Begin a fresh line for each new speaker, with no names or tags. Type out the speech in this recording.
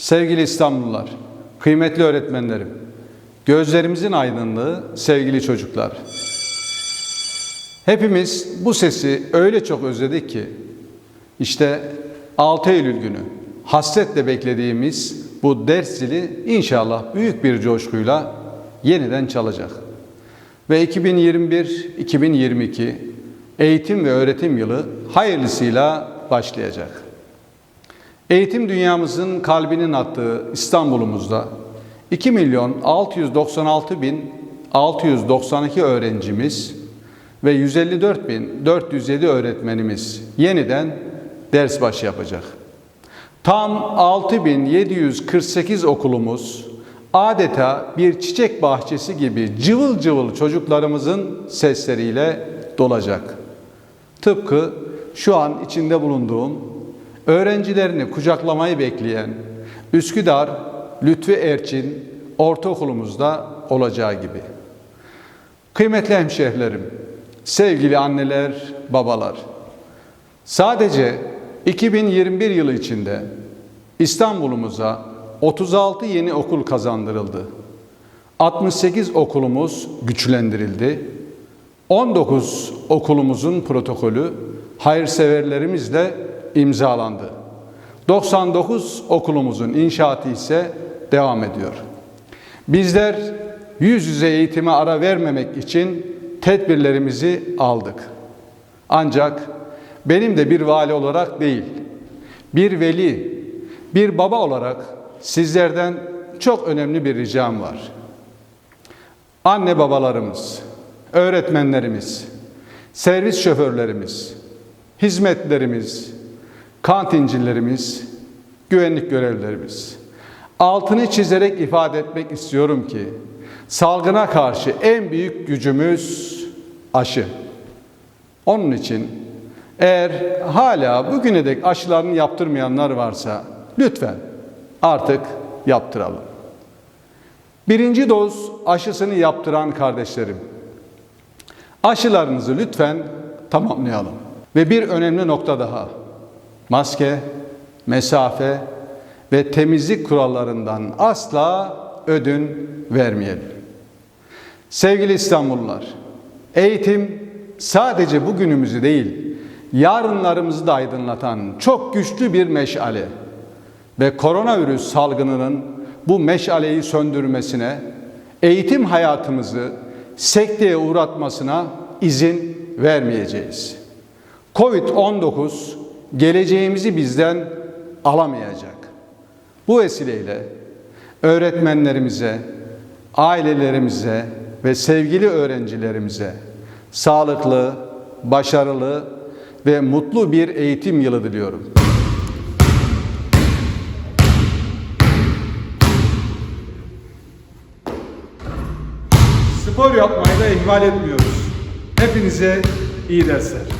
Sevgili İstanbullular, kıymetli öğretmenlerim, gözlerimizin aydınlığı sevgili çocuklar. Hepimiz bu sesi öyle çok özledik ki işte 6 Eylül günü hasretle beklediğimiz bu ders zili inşallah büyük bir coşkuyla yeniden çalacak. Ve 2021-2022 eğitim ve öğretim yılı hayırlısıyla başlayacak. Eğitim dünyamızın kalbinin attığı İstanbul'umuzda 2 milyon 696 bin 692 öğrencimiz ve 154 bin 407 öğretmenimiz yeniden ders başı yapacak. Tam 6748 okulumuz adeta bir çiçek bahçesi gibi cıvıl cıvıl çocuklarımızın sesleriyle dolacak. Tıpkı şu an içinde bulunduğum öğrencilerini kucaklamayı bekleyen Üsküdar Lütfi Erçin Ortaokulumuzda olacağı gibi. Kıymetli hemşehrilerim, sevgili anneler, babalar. Sadece 2021 yılı içinde İstanbul'umuza 36 yeni okul kazandırıldı. 68 okulumuz güçlendirildi. 19 okulumuzun protokolü hayırseverlerimizle imzalandı. 99 okulumuzun inşaatı ise devam ediyor. Bizler yüz yüze eğitime ara vermemek için tedbirlerimizi aldık. Ancak benim de bir vali olarak değil, bir veli, bir baba olarak sizlerden çok önemli bir ricam var. Anne babalarımız, öğretmenlerimiz, servis şoförlerimiz, hizmetlerimiz, kantincilerimiz, güvenlik görevlilerimiz. Altını çizerek ifade etmek istiyorum ki salgına karşı en büyük gücümüz aşı. Onun için eğer hala bugüne dek aşılarını yaptırmayanlar varsa lütfen artık yaptıralım. Birinci doz aşısını yaptıran kardeşlerim, aşılarınızı lütfen tamamlayalım. Ve bir önemli nokta daha. Maske, mesafe ve temizlik kurallarından asla ödün vermeyelim. Sevgili İstanbullular, eğitim sadece bugünümüzü değil, yarınlarımızı da aydınlatan çok güçlü bir meşale ve koronavirüs salgınının bu meşaleyi söndürmesine, eğitim hayatımızı sekteye uğratmasına izin vermeyeceğiz. Covid-19 geleceğimizi bizden alamayacak. Bu vesileyle öğretmenlerimize, ailelerimize ve sevgili öğrencilerimize sağlıklı, başarılı ve mutlu bir eğitim yılı diliyorum. Spor yapmayı da ihmal etmiyoruz. Hepinize iyi dersler.